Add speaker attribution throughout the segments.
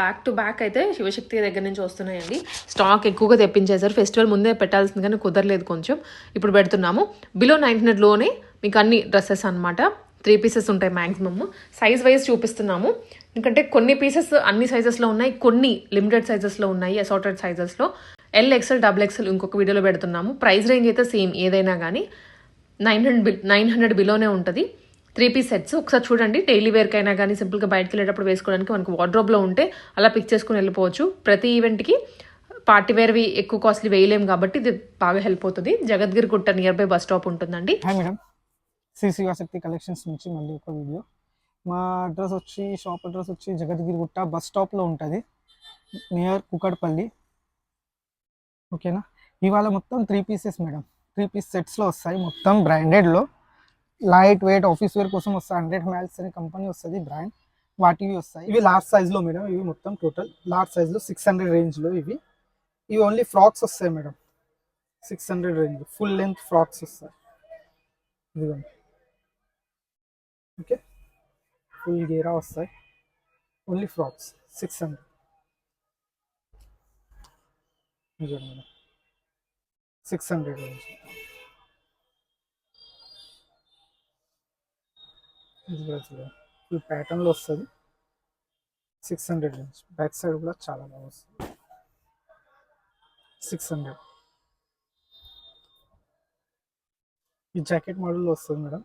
Speaker 1: Back to back అయితే శివశక్తి దగ్గర నుంచి వస్తున్నాయండి. స్టాక్ ఎక్కువగా తెప్పించేశారు. ఫెస్టివల్ ముందే పెట్టాల్సింది కానీ కుదరలేదు కొంచెం. ఇప్పుడు పెడుతున్నాము. బిలో నైన్ హండ్రెడ్లోనే మీకు అన్ని డ్రెస్సెస్ అనమాట త్రీ పీసెస్ ఉంటాయి మ్యాక్సిమమ్ సైజ్ వైజ్ చూపిస్తున్నాము. ఎందుకంటే కొన్ని పీసెస్ అన్ని సైజెస్లో ఉన్నాయి కొన్ని లిమిటెడ్ సైజెస్లో ఉన్నాయి అసార్టెడ్ సైజెస్లో ఎల్ ఎక్సెల్ డబుల్ ఎక్సెల్ ఇంకొక వీడియోలో పెడుతున్నాము. ప్రైస్ రేంజ్ అయితే సేమ్ ఏదైనా కానీ nine hundred bill nine hundred బిలోనే ఉంటుంది. త్రీ పీస్ సెట్స్ ఒకసారి చూడండి. డైలీ వేర్కైనా కానీ సింపుల్గా బయటకు వెళ్ళేటప్పుడు వేసుకోవడానికి మనకు వార్డ్రోబ్లో ఉంటే అలా పిక్ చేసుకుని వెళ్ళిపోవచ్చు. ప్రతి ఈవెంట్కి పార్టీ వేర్వి ఎక్కువ కాస్ట్లీ వేయలేం కాబట్టి ఇది బాగా హెల్ప్ అవుతుంది. Jagadgiri Gutta near by bus stop ఉంటుందండి.
Speaker 2: Hi madam Shri Shivashakti collections నుంచి మళ్ళీ ఒక వీడియో మా అడ్రస్ వచ్చి షాప్ అడ్రస్ వచ్చి జగద్గిరిగుట్ట బస్ స్టాప్లో ఉంటుంది. నియర్ కుకట్పల్లి ఓకేనా ఇవాళ మొత్తం three pieces madam three piece సెట్స్లో వస్తాయి. మొత్తం బ్రాండెడ్లో లైట్ వెయిట్ ఆఫీస్ వేర్ కోసం వస్తాయి హండ్రెడ్ మ్యాల్స్ అనే కంపెనీ వస్తుంది బ్రాండ్ వాటివి వస్తాయి. ఇవి లార్జ్ సైజ్లో మేడం ఇవి మొత్తం టోటల్ లార్జ్ సైజ్లో సిక్స్ హండ్రెడ్ రేంజ్లో ఇవి. ఇవి ఓన్లీ ఫ్రాక్స్ వస్తాయి madam. Six hundred range full length frocks వస్తాయి. ఇదిగోండి. ఓకే ఫుల్ గేరా వస్తాయి. ఓన్లీ ఫ్రాక్స్ సిక్స్ హండ్రెడ్ ఇదిగోండి మేడం. సిక్స్ హండ్రెడ్ రేంజ్ ఇది కూడా చూడండి. ఫుల్ ప్యాటర్న్లో వస్తుంది. Six hundred range back side కూడా చాలా బాగా వస్తుంది. సిక్స్ హండ్రెడ్ ఈ జాకెట్ మోడల్లో వస్తుంది మేడం.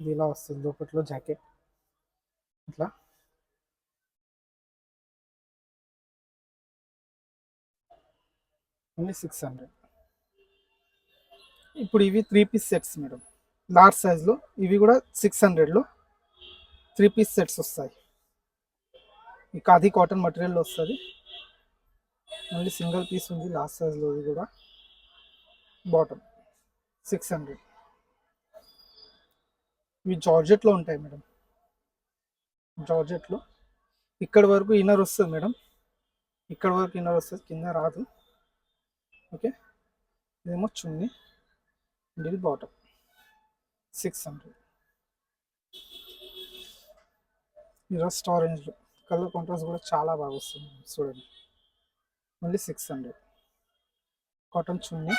Speaker 2: ఇది ఇలా వస్తుంది. లోపట్లో జాకెట్ ఇట్లా. ఓన్లీ సిక్స్ హండ్రెడ్ ఇప్పుడు ఇవి three piece sets madam. Large సైజ్లో ఇవి కూడా సిక్స్ హండ్రెడ్లో త్రీ పీస్ సెట్స్ వస్తాయి. ఈ ఖాదీ కాటన్ మటీరియల్లో వస్తుంది. మళ్ళీ సింగిల్ పీస్ ఉంది లాస్ట్ సైజ్లో ఇది కూడా. బాటమ్ సిక్స్ హండ్రెడ్ ఇవి జార్జెట్లో ఉంటాయి మేడం. జార్జెట్లో ఇక్కడ వరకు ఇన్నర్ వస్తుంది మేడం. ఇక్కడ వరకు ఇన్నర్ వస్తుంది కింద రాదు. ఓకే ఇదేమో చున్నీ. అండ్ ఇది బాటమ్ సిక్స్ హండ్రెడ్. రస్ట్ ఆరెంజ్లో కలర్ కాంట్రాస్ట్ కూడా చాలా బాగా వస్తుంది చూడండి. మళ్ళీ six hundred. Cotton chunni.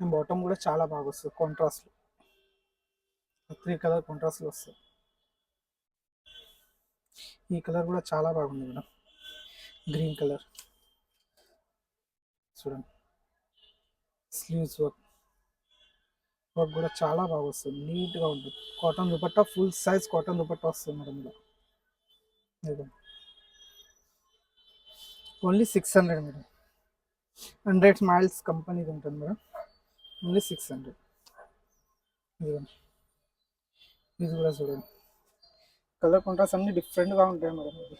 Speaker 2: And bottom కూడా చాలా బాగా వస్తుంది కాంట్రాస్ట్లో త్రీ కలర్ కాంట్రాస్ట్లో వస్తుంది. ఈ కలర్ కూడా చాలా బాగుంది మేడం. Green colour. చూడండి. Sleeves work. వర్క్ కూడా చాలా బాగా వస్తుంది. నీట్గా ఉంటుంది. Cotton dupatta full size cotton dupatta వస్తుంది మేడం ఇలా only six hundred madam. Hundred smiles కంపెనీది ఉంటుంది మేడం. Only six hundred. ఇదిగోండి ఇది కూడా చూడండి. కలర్ కాంట్రాస్ట్ అన్ని డిఫరెంట్గా ఉంటాయి మేడం ఇది.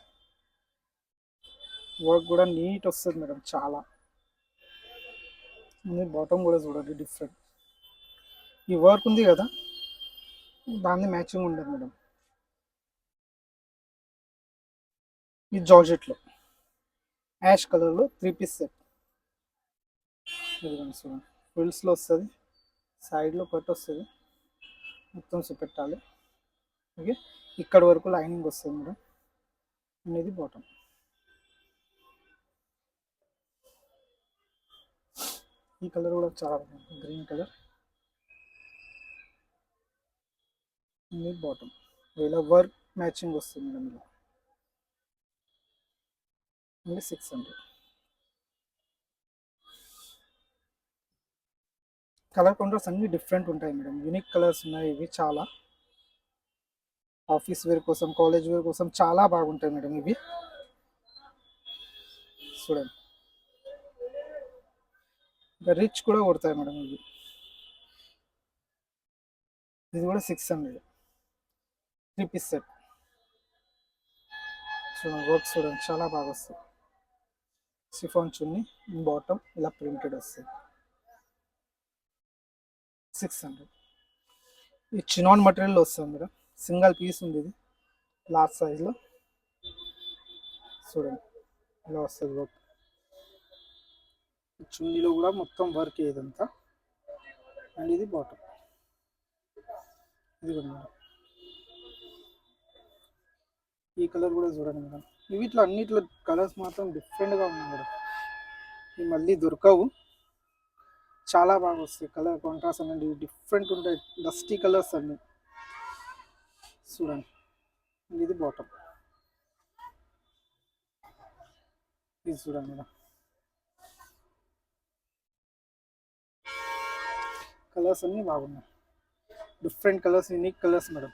Speaker 2: వర్క్ కూడా నీట్ వస్తుంది మేడం చాలా. బాటమ్ కూడా చూడండి డిఫరెంట్. ఈ వర్క్ ఉంది కదా దాన్ని మ్యాచింగ్ ఉండదు మేడం. ఈ జార్జెట్లో. యాష్ కలర్లో త్రీ పీస్ సెట్ ఇదిగోండి చూడండి. వస్తుంది సైడ్లో కట్ వస్తుంది. మొత్తం చూపెట్టాలి. ఓకే? ఇక్కడ వరకు లైనింగ్ వస్తుంది మేడం. అనేది బాటమ్ ఈ కలర్ కూడా చాలా బాగుంది. Green colour. ఇది బాటమ్ ఇలా వర్క్ మ్యాచింగ్ వస్తుంది మేడం ఇలా only six hundred colour counters అన్ని డిఫరెంట్ ఉంటాయి మేడం. యూనిక్ కలర్స్ ఉన్నాయి ఇవి చాలా. ఆఫీస్ వేర్ కోసం కాలేజ్ వేర్ కోసం చాలా బాగుంటాయి మేడం ఇవి. చూడండి. ఇంకా రిచ్ కూడా కొడతాయి మేడం ఇవి. ఇది కూడా six hundred three piece set చూడండి వర్క్ చూడండి చాలా బాగా వస్తుంది సిఫాన్ చున్ని బాటమ్ ఇలా ప్రింటెడ్ వస్తుంది సిక్స్ హండ్రెడ్ ఈ చినాన్ మటీరియల్లో వస్తుంది మేడం. సింగల్ పీస్ ఉంది ఇది. లార్జ్ సైజ్లో చూడండి ఇలా వస్తుంది వర్క్ చున్నీలో కూడా మొత్తం వర్క్ ఇదంతా అండ్ ఇది బాటమ్ ఇది కూడా మేడం. ఈ కలర్ కూడా చూడండి మేడం. వీటిలో అన్నిట్లో కలర్స్ మాత్రం డిఫరెంట్గా ఉన్నాయి మేడం. ఇవి మళ్ళీ దొరకవు. చాలా బాగా వస్తాయి కలర్ కాంట్రాస్ట్ అనేది డిఫరెంట్ ఉంటాయి. డస్టీ కలర్స్ అన్ని. చూడండి. ఇది బాటమ్ ఇది చూడండి మేడం. కలర్స్ అన్నీ బాగున్నాయి. Different colours unique colours madam.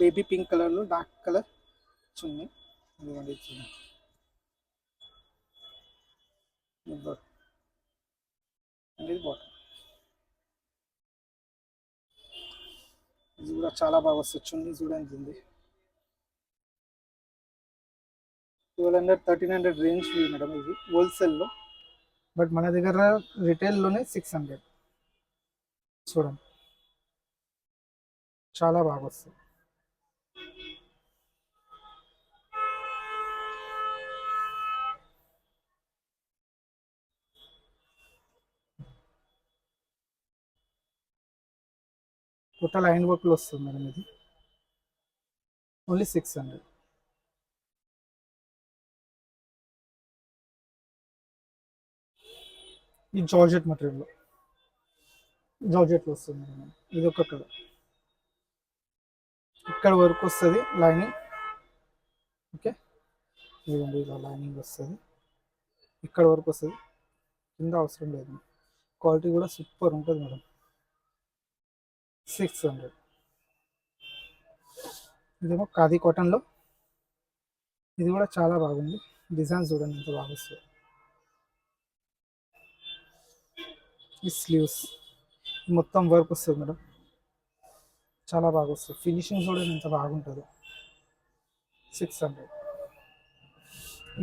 Speaker 2: Baby pink కలర్లో డార్క్ కలర్ చున్నీ ఇదిగోండి ఇది ఇది అండ్ ఇది బాటమ్ ఇది కూడా చాలా బాగా వస్తుంది చున్నీ చూడండి ఇది. Twelve hundred thirteen hundred range madam ఇది హోల్సేల్లో. బట్ మన దగ్గర రిటైల్లోనే సిక్స్ హండ్రెడ్. చూడండి. చాలా బాగా వస్తుంది. టోటల్ ఐన్ వర్క్లో వస్తుంది మేడం ఇది. Only six hundred. ఈ జార్జెట్ మెటీరియల్లో జార్జెట్లో వస్తుంది మేడం ఇది ఒక కలర్. ఇక్కడ వరకు వస్తుంది లైనింగ్. ఓకే? ఇదిగోండి ఇలా లైనింగ్ వస్తుంది. ఇక్కడ వరకు వస్తుంది. కింద అవసరం లేదు. క్వాలిటీ కూడా సూపర్ ఉంటుంది మేడం. Six hundred. ఇదేమో ఖాదీ కాటన్లో. ఇది కూడా చాలా బాగుంది. డిజైన్ చూడండి ఎంత బాగా వస్తుంది. ఈ స్లీవ్స్. మొత్తం వర్క్ వస్తుంది మేడం. చాలా బాగా వస్తుంది. ఫినిషింగ్ చూడండి ఎంత బాగుంటుందో. Six hundred.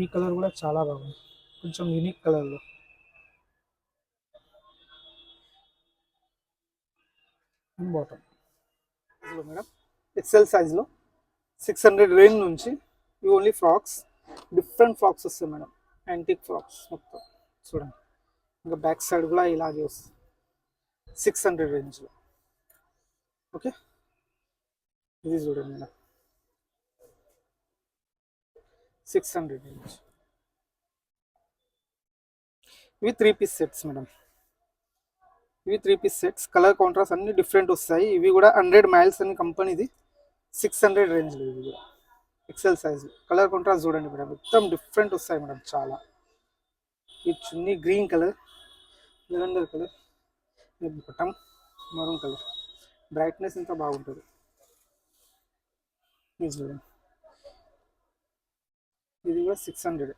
Speaker 2: ఈ కలర్ కూడా చాలా బాగుంది. కొంచెం యూనిక్ కలర్లో. బాటమ్ మేడం ఎక్సెల్ సైజ్లో సిక్స్ హండ్రెడ్ రేంజ్ నుంచి ఇవి ఓన్లీ ఫ్రాక్స్ డిఫరెంట్ ఫ్రాక్స్ వస్తాయి మేడం. యాంటిక్ ఫ్రాక్స్ మొత్తం. చూడండి. ఇంకా బ్యాక్ సైడ్ కూడా ఇలాగే వస్తుంది. సిక్స్ హండ్రెడ్ రేంజ్లో ఓకే? ఇది చూడండి మేడం. సిక్స్ హండ్రెడ్ రేంజ్ ఇవి త్రీ పీస్ సెట్స్ మేడం. ఇవి three piece sets colour contrast అన్ని డిఫరెంట్ వస్తాయి. ఇవి కూడా హండ్రెడ్ మైల్స్ అని కంపెనీది సిక్స్ హండ్రెడ్ రేంజ్లో ఇవి కూడా. ఎక్సెల్ సైజ్ కలర్ కాంట్రాస్ట్ చూడండి మేడం మొత్తం డిఫరెంట్ వస్తాయి మేడం చాలా. ఈ chunni green colour lavender colour bottom maroon colour brightness ఇంకా బాగుంటుంది. ఇది చూడండి. ఇది కూడా సిక్స్ హండ్రెడ్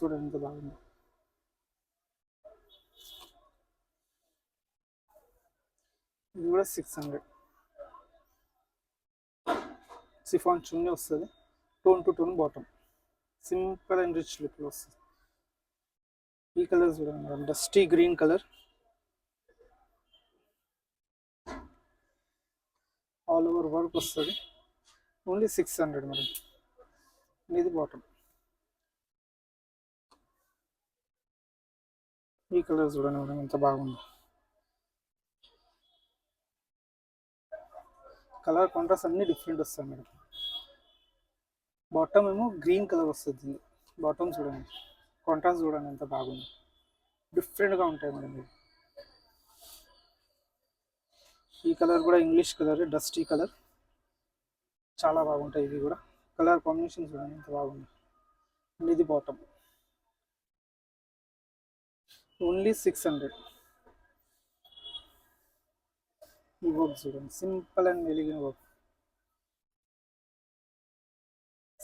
Speaker 2: చూడండి ఎంత బాగుంది. ఇది కూడా సిక్స్ హండ్రెడ్ సిఫాన్ చున్నీ వస్తుంది. Tone to tone bottom simple and rich లుక్లో వస్తుంది. ఈ కలర్ చూడండి madam. Dusty green colour all over work వస్తుంది. Only six hundred madam. ఇది బాటమ్ ఈ కలర్ చూడండి మేడం. ఎంత బాగుంది. కలర్ కాంట్రాస్ట్ అన్ని డిఫరెంట్ వస్తాయి మేడం. బాటమ్ ఏమో గ్రీన్ కలర్ వస్తుంది. బాటమ్ చూడండి. కాంట్రాస్ట్ చూడండి ఎంత బాగుంది. డిఫరెంట్గా ఉంటాయి మేడం ఇవి. ఈ కలర్ కూడా ఇంగ్లీష్ కలర్ డస్టీ కలర్. చాలా బాగుంటాయి ఇవి కూడా. కలర్ కాంబినేషన్ చూడండి ఎంత బాగుంది. అండ్ ఇది బాటమ్ ఓన్లీ సిక్స్ హండ్రెడ్ ఈ వర్క్ చూడండి. సింపుల్ అండ్ వెలిగిన వర్క్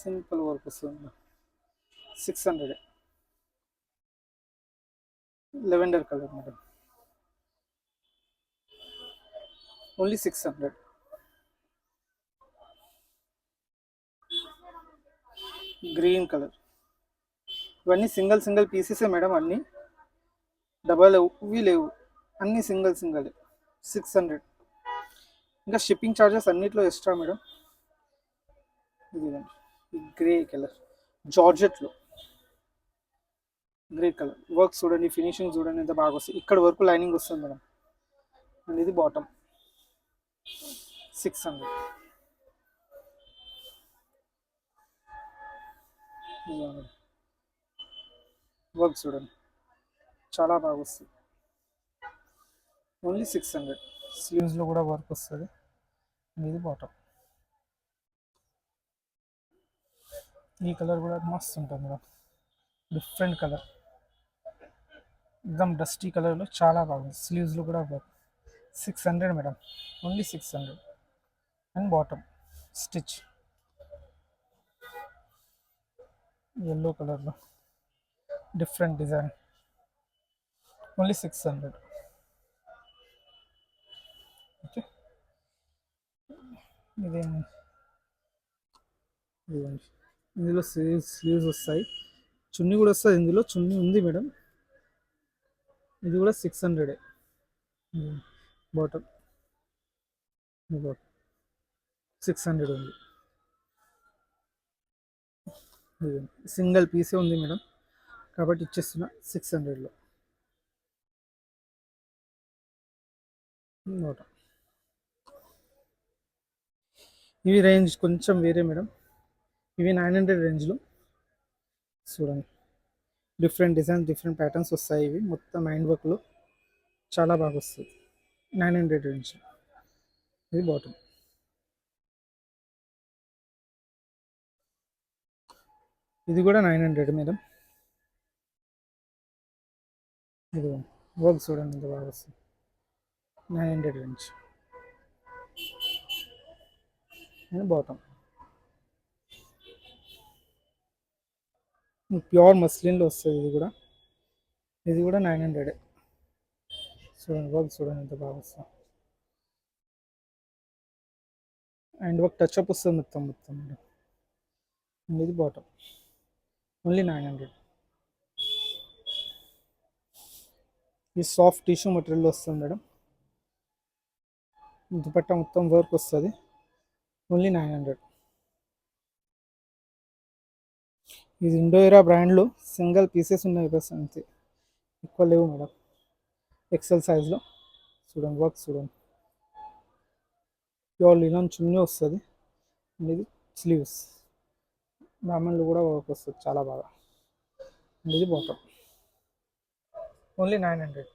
Speaker 2: సింపుల్ వర్క్ వస్తుంది. Six hundred lavender colour madam only six hundred green colour ఇవన్నీ సింగిల్ సింగిల్ పీసెసే మేడం అన్నీ. డబల్ ఇవి లేవు. అన్నీ సింగిల్ సింగిల్ సిక్స్ హండ్రెడ్ ఇంకా షిప్పింగ్ ఛార్జెస్ అన్నిట్లో ఎక్స్ట్రా మేడం ఇదిగోండి. గ్రే కలర్ జార్జెట్లో గ్రే కలర్ వర్క్ చూడండి ఫినిషింగ్ చూడండి ఎంత బాగా వస్తుంది. ఇక్కడ వరకు లైనింగ్ వస్తుంది మేడం అండ్ ఇది బాటమ్ సిక్స్ హండ్రెడ్ వర్క్ చూడండి. చాలా బాగా వస్తుంది. ఓన్లీ సిక్స్ హండ్రెడ్ స్లీవ్స్లో కూడా వర్క్ వస్తుంది. ఇది బాటమ్ ఈ కలర్ కూడా మస్తు ఉంటుంది మేడం డిఫరెంట్ కలర్ ఎగ్జామ్ డస్టీ కలర్లో చాలా బాగుంది. స్లీవ్స్లో కూడా బాగుంది. Six hundred madam only six hundred and bottom stitch yellow కలర్లో different design only six hundred okay ఇదేం ఇందులో స్లీవ్స్ స్లీవ్స్ వస్తాయి. చున్నీ కూడా వస్తుంది ఇందులో. చున్నీ ఉంది మేడం. ఇది కూడా సిక్స్ హండ్రెడే. బాటమ్. సిక్స్ హండ్రెడ్ ఉంది. సింగిల్ పీసే ఉంది మేడం. కాబట్టి ఇచ్చేస్తున్నా సిక్స్ హండ్రెడ్లో. బాటమ్. ఇవి రేంజ్ కొంచెం వేరే మేడం. ఇవి నైన్ హండ్రెడ్ రేంజ్లో చూడండి. డిఫరెంట్ డిజైన్ డిఫరెంట్ ప్యాటర్న్స్ వస్తాయి ఇవి. మొత్తం హ్యాండ్ వర్క్లో చాలా బాగా వస్తుంది నైన్ హండ్రెడ్ రేంజ్ ఇది బాటమ్ ఇది కూడా నైన్ హండ్రెడ్ మేడం. ఇది వర్క్ చూడండి ఇంత బాగా వస్తుంది. Nine hundred range and bottom pure మస్లిన్లో వస్తుంది ఇది కూడా ఇది కూడా నైన్ హండ్రెడ్ చూడండి వర్క్ చూడండి ఎంత బాగా వస్తుంది అండ్ వర్క్ టచ్ అప్ వస్తుంది మొత్తం మొత్తం మేడం ఇది బాటమ్ ఓన్లీ నైన్ హండ్రెడ్ ఈ సాఫ్ట్ టిష్యూ మెటీరియల్ వస్తుంది మేడం దుపట్టా మొత్తం వర్క్ వస్తుంది ఓన్లీ నైన్ హండ్రెడ్. ఇది ఇండోయిరా బ్రాండ్లో సింగిల్ పీసెస్ ఉన్నాయి బస్ అంతే. ఎక్కువ లేవు మేడం. ఎక్సెల్ సైజ్లో చూడండి వర్క్ చూడండి. ప్యూర్ లినన్ చున్నీ వస్తుంది. ఇది స్లీవ్స్ నార్మల్ కూడా వర్క్ వస్తుంది చాలా బాగా. అండ్ ఇది బాటమ్ ఓన్లీ నైన్ హండ్రెడ్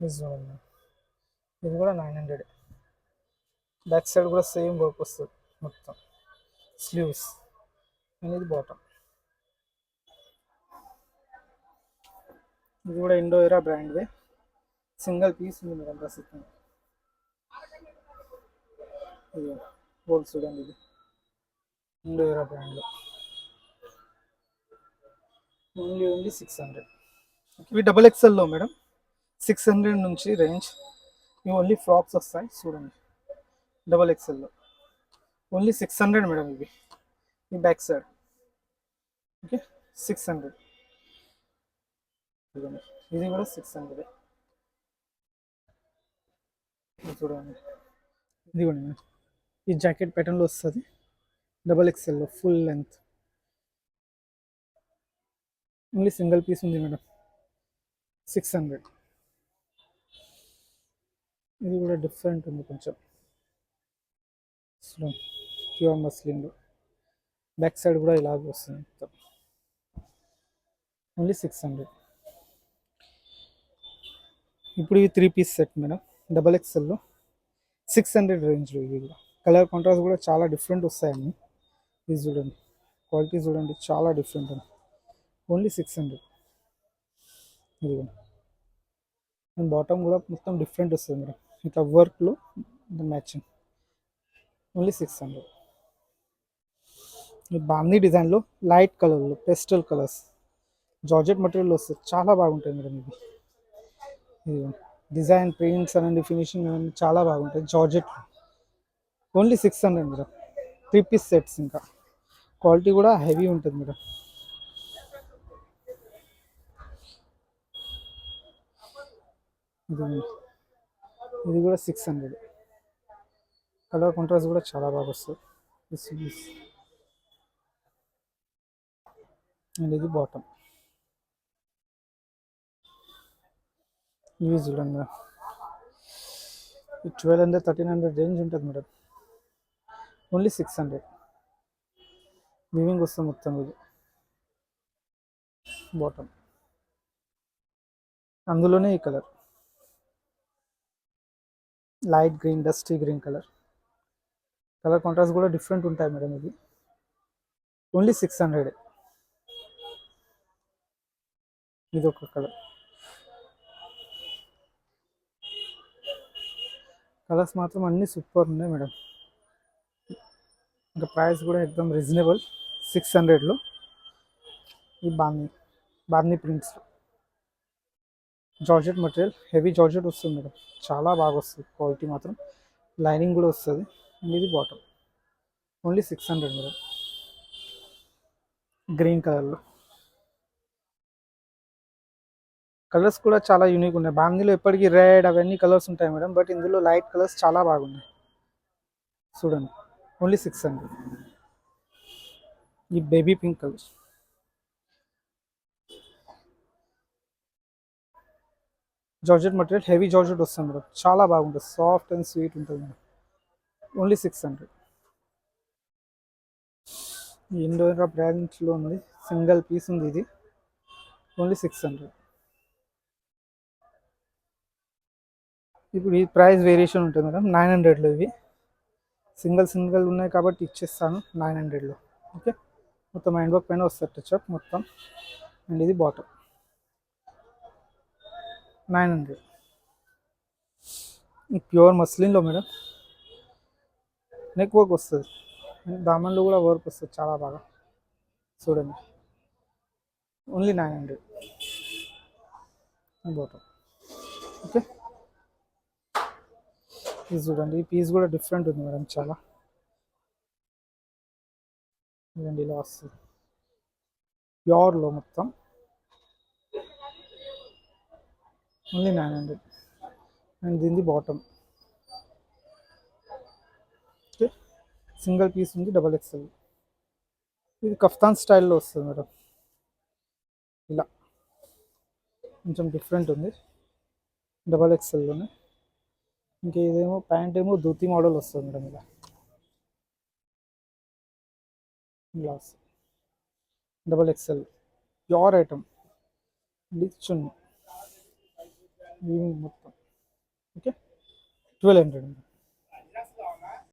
Speaker 2: చూడండి ఇది కూడా నైన్ హండ్రెడ్ బ్యాక్ సైడ్ కూడా సేమ్ వర్క్ వస్తుంది మొత్తం. స్లీవ్స్ అనేది బాటమ్. ఇది కూడా ఇండో ఎరా బ్రాండ్వే సింగిల్ పీస్ ఉంది మేడం ప్రస్తుతం. ఇది హోల్ చూడండి ఇది. ఇండో ఎరా బ్రాండ్లో ఓన్లీ ఓన్లీ సిక్స్ హండ్రెడ్. ఇవి డబల్ ఎక్స్ఎల్లో మేడం. సిక్స్ హండ్రెడ్ నుంచి రేంజ్. ఇవి ఓన్లీ ఫ్రాక్స్ వస్తాయి. చూడండి. డబల్ ఎక్స్ఎల్లో ఓన్లీ సిక్స్ హండ్రెడ్ మేడం ఇవి. ఈ back side. Okay? Six hundred. ఇది కూడా సిక్స్ హండ్రెడ్. చూడండి. ఇదిగోండి మేడం. ఈ జాకెట్ ప్యాటర్న్లో వస్తుంది. Double ఎక్స్ఎల్లో full length only single piece ఉంది మేడం. Six hundred. ఇది కూడా డిఫరెంట్ ఉంది కొంచెం. ప్యూర్ ముస్లింలు బ్యాక్ సైడ్ కూడా ఇలాగ వస్తుంది మొత్తం. ఓన్లీ సిక్స్ హండ్రెడ్ ఇప్పుడు ఇవి three piece set madam. Double ఎక్స్ఎల్లో six hundred రేంజ్లో ఇవి కూడా. కలర్ కాంట్రాస్ట్ కూడా చాలా డిఫరెంట్ వస్తాయండి. ఇది చూడండి. క్వాలిటీ చూడండి చాలా డిఫరెంట్ అండి. ఓన్లీ సిక్స్ హండ్రెడ్ ఇది అండ్ బాటమ్ కూడా మొత్తం డిఫరెంట్ వస్తుంది మేడం. ఇట్లా వర్క్లో మ్యాచింగ్ ఓన్లీ సిక్స్ హండ్రెడ్. ఈ బాందీ డిజైన్లో లైట్ కలర్లు పెస్టల్ కలర్స్ జార్జెట్ మెటీరియల్ వస్తుంది చాలా బాగుంటుంది మేడం ఇది ఇది డిజైన్ ప్రింట్స్ అనండి ఫినిషింగ్ అనండి చాలా బాగుంటాయి georgette. Only six hundred madam. Three piece sets ఇంకా. క్వాలిటీ కూడా హెవీ ఉంటుంది మేడం. ఇది కూడా సిక్స్ హండ్రెడ్. కలర్ కాంట్రాస్ట్ కూడా చాలా బాగా వస్తుంది. అండ్ ఇది బాటమ్ ఇవి చూడండి. Madam twelve hundred thirteen hundred range ఉంటుంది madam. Only six hundred weaving వస్తుంది మొత్తం ఇది. బాటమ్ అందులోనే ఈ colour. Light green dusty green colour. Colour contrast కూడా డిఫరెంట్ ఉంటాయి మేడం ఇది. ఓన్లీ సిక్స్ హండ్రెడ్ ఇది ఒక కలర్. కలర్స్ మాత్రం అన్నీ సూపర్ ఉన్నాయి మేడం ఇంకా ప్రైస్ కూడా ఎక్దమ్ రీజనబుల్ సిక్స్ హండ్రెడ్లో ఈ బార్నీ బార్నీ prints georgette material heavy georgette వస్తుంది మేడం చాలా బాగా వస్తుంది. క్వాలిటీ మాత్రం. లైనింగ్ కూడా వస్తుంది. అండ్ ఇది bottom only six hundred madam. Green కలర్లో కలర్స్ కూడా చాలా యూనిక్ ఉన్నాయి. బాందీలో ఎప్పటికీ రెడ్ అవన్నీ కలర్స్ ఉంటాయి మేడం. బట్ ఇందులో లైట్ కలర్స్ చాలా బాగున్నాయి. చూడండి. ఓన్లీ సిక్స్ హండ్రెడ్ ఈ baby pink colour georgette material heavy georgette వస్తుంది మేడం. చాలా బాగుంటుంది. సాఫ్ట్ అండ్ స్వీట్ ఉంటుంది మేడం. Only six hundred. ఇండోరా బ్రాంచ్లో ఉంది సింగిల్ పీస్ ఉంది ఇది. Only six hundred. ఇప్పుడు ఈ ప్రైస్ వేరియేషన్ ఉంటుంది మేడం నైన్ హండ్రెడ్లో ఇవి. సింగిల్ సింగిల్ ఉన్నాయి కాబట్టి ఇచ్చేస్తాను నైన్ హండ్రెడ్లో. ఓకే? మొత్తం హ్యాండ్ వర్క్ పైన వస్తుంది టచ్అప్ మొత్తం. అండ్ ఇది బాటమ్. Nine hundred. ప్యూర్ మస్లిన్లో మేడం నెక్ వర్క్ వస్తుంది. దామన్లో కూడా వర్క్ వస్తుంది చాలా బాగా. చూడండి. Only nine hundred bottom okay ఇది చూడండి. ఈ పీస్ కూడా డిఫరెంట్ ఉంది మేడం చాలా. చూడండి ఇలా వస్తుంది. ప్యూర్లో మొత్తం. ఓన్లీ నైన్ హండ్రెడ్ అండ్ దీనిది బాటమ్ ఓకే సింగిల్ పీస్ ఉంది డబల్ ఎక్స్ఎల్ ఇది కఫ్తాన్ స్టైల్లో వస్తుంది మేడం. ఇలా. కొంచెం డిఫరెంట్ ఉంది. డబల్ ఎక్స్ఎల్లోనే ఇంకా ఇదేమో ప్యాంట్ ఏమో ధూతి మోడల్ వస్తుంది మేడం ఇలా. ఇలా వస్తుంది. Double XL pure item. ఇది మొత్తం. ఓకే? Twelve hundred